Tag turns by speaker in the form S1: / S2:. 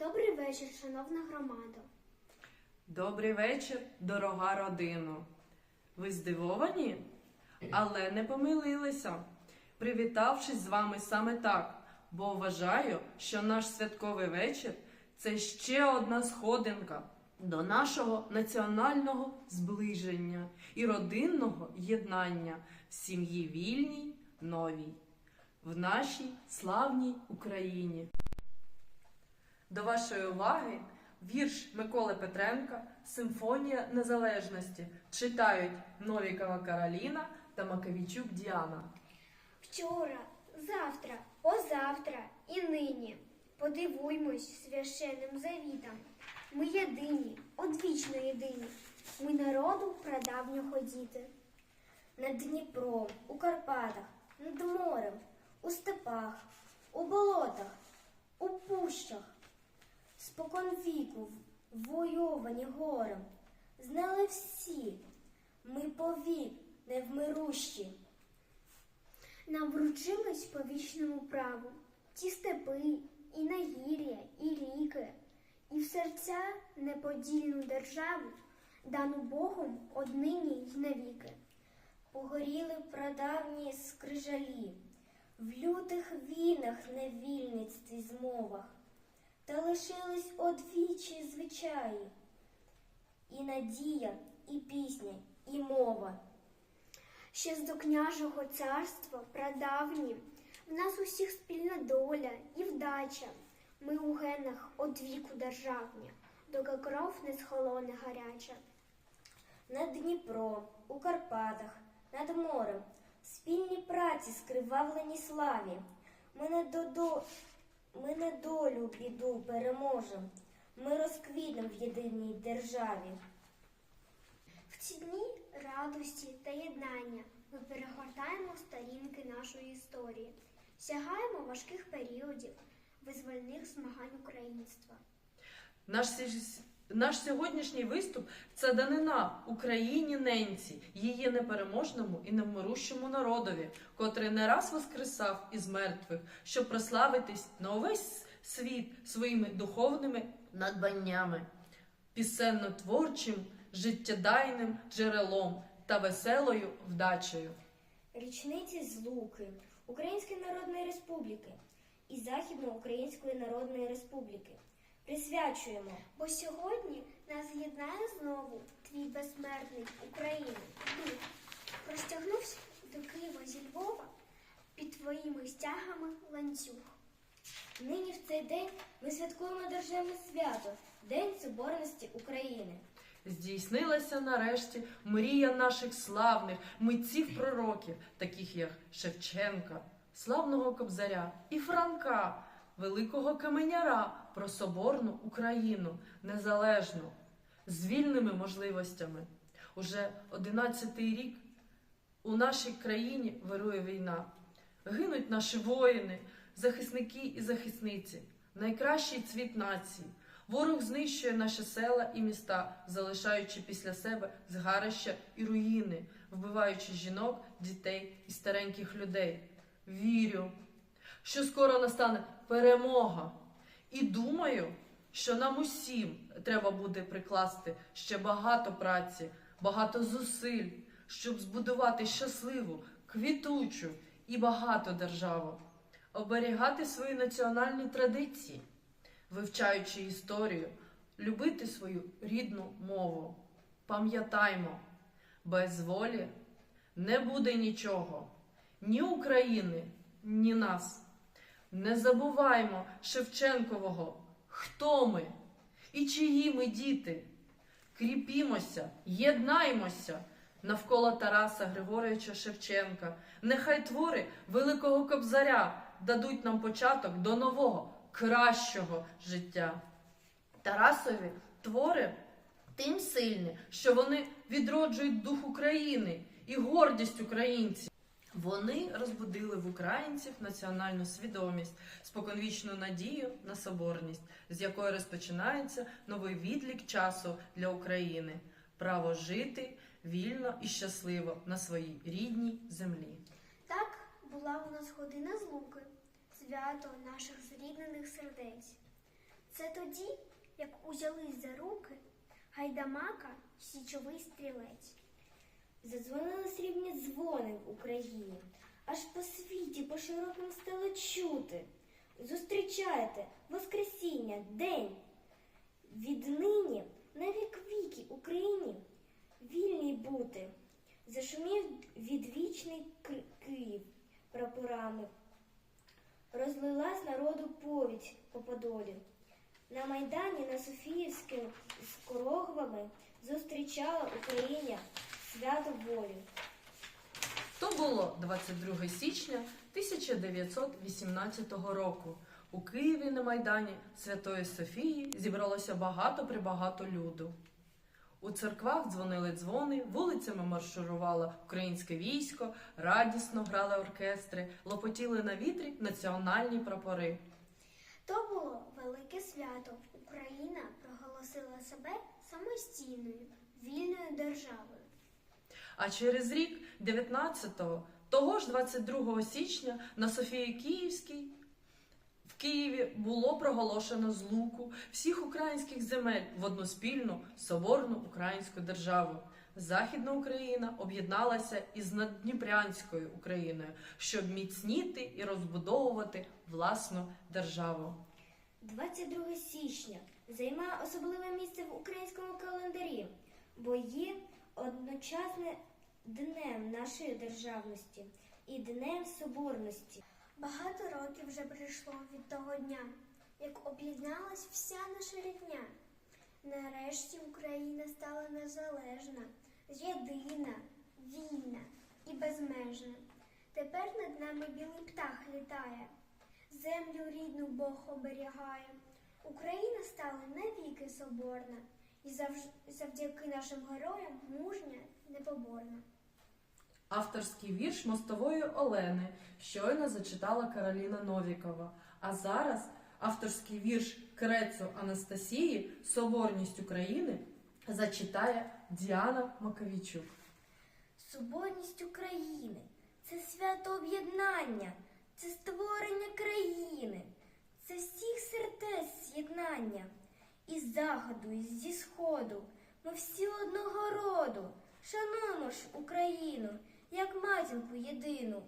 S1: Добрий вечір, шановна громада.
S2: Добрий вечір, дорога родино. Ви здивовані? Але не помилилися, привітавшись з вами саме так, бо вважаю, що наш святковий вечір це ще одна сходинка до нашого національного зближення і родинного єднання в сім'ї вільній, новій, в нашій славній Україні. До вашої уваги вірш Миколи Петренка Симфонія Незалежності читають Новікова Кароліна та Макавічук Діана.
S1: Вчора, завтра, позавтра і нині подивуймось священним завітам. Ми єдині, одвічно єдині. Ми народу прадавнього діти.
S3: над Дніпром, у Карпатах, над морем, у степах, у болотах, у пущах. Спокон віку войовані горем, знали всі, ми повік невмирущі.
S1: Нам вручилось по вічному праву ті степи, і нагір'я, і ріки, і в серця неподільну державу, дану Богом однині й навіки.
S3: Погоріли прадавні скрижалі, в лютих війнах, невільництві змовах, та лишились одвічі звичаї, і надія, і пісня, і мова.
S1: Ще з до княжого царства прадавні, в нас усіх спільна доля і вдача. Ми у генах од віку державні, доки кров не схолоне гаряча.
S3: Над Дніпром, у Карпатах, над морем, спільні праці скривавлені славі. Ми не додо... ми не долю біду переможем. Ми розквітнем в єдиній державі.
S1: В ці дні радості та єднання ми перегортаємо сторінки нашої історії, сягаємо важких періодів визвольних змагань українства.
S2: Наш, наш сьогоднішній виступ це данина Україні ненці, її непереможному і невмирущому народові, котрий не раз воскресав із мертвих, щоб прославитись на увесь світ своїми духовними надбаннями, пісенно-творчим, життєдайним джерелом та веселою вдачею.
S3: Річниці Злуки, Української Народної Республіки і Західноукраїнської Народної Республіки. Присвячуємо
S1: Бо сьогодні нас єднає знову твій безсмертний України. Дух простягнувся до Києва зі Львова під твоїми стягами ланцюг.
S3: нині в цей день ми святкуємо державне свято День Соборності України.
S2: Здійснилася нарешті мрія наших славних митців пророків, таких як Шевченка, славного Кобзаря і Франка, великого каменяра про соборну Україну, незалежну, з вільними можливостями. Уже одинадцятий рік у нашій країні вирує війна. Гинуть наші воїни, захисники і захисниці, найкращий цвіт нації. Ворог знищує наші села і міста, залишаючи після себе згарища і руїни, вбиваючи жінок, дітей і стареньких людей. Вірю, що скоро настане перемога. І думаю, що нам усім треба буде прикласти ще багато праці, багато зусиль, щоб збудувати щасливу, квітучу і багату державу, оберігати свої національні традиції вивчаючи історію, любити свою рідну мову. Пам'ятаймо, без волі не буде нічого, ні України, ні нас. Не забуваймо Шевченкового, хто ми і чиї ми діти. Кріпімося, єднаймося навколо Тараса Григоровича Шевченка. Нехай твори Великого Кобзаря дадуть нам початок до нового, кращого життя. Тарасові твори тим сильні, що вони відроджують дух України і гордість українців. Вони розбудили в українців національну свідомість, споконвічну надію на соборність, з якої розпочинається новий відлік часу для України, право жити вільно і щасливо на своїй рідній землі.
S1: Так була у нас година злуки, свято наших зріднених сердець. Це тоді, як узялись за руки гайдамака січовий стрілець.
S3: Задзвонили срібні дзвони в Україні, аж по світі по широким стало чути. Зустрічайте Воскресіння, день. Віднині на вік віки Україні вільній бути. Зашумів відвічний Ки- Київ прапорами. Розлилась народу повідь по Подолі. На Майдані на Софіївським з Корогвами зустрічала Україна свято волі.
S2: То було 22 січня 1918 року. У Києві на Майдані Святої Софії зібралося багато прибагато люду. У церквах дзвонили дзвони, вулицями маршурувало українське військо, радісно грали оркестри, лопотіли на вітрі національні прапори.
S1: То було велике свято. Україна проголосила себе самостійною, вільною державою.
S2: А через рік, 19-го, того ж 22 січня, на Софії Київській в Києві було проголошено злуку всіх українських земель в одну соборну українську державу. Західна Україна об'єдналася із Наддніпрянською Україною, щоб міцніти і розбудовувати власну державу.
S3: 22 січня займає особливе місце в українському календарі, бо є одночасне днем нашої державності і днем соборності.
S1: Багато років вже прийшло від того дня, як об'єдналась вся наша рідня. Нарешті Україна стала незалежна, єдина, вільна і безмежна. Тепер над нами білий птах літає, землю рідну Бог оберігає. Україна стала навіки соборна і завдяки нашим героям мужня, непоборна.
S2: Авторський вірш мостової Олени щойно зачитала Кароліна Новікова. А зараз авторський вірш Крецу Анастасії Соборність України зачитає Діана Маковійчук.
S3: Соборність України це свято об'єднання, це створення країни, це всіх сердець з'єднання. Із заходу, і зі сходу ми всі одного роду. Шануємо ж Україну, як матінку єдину.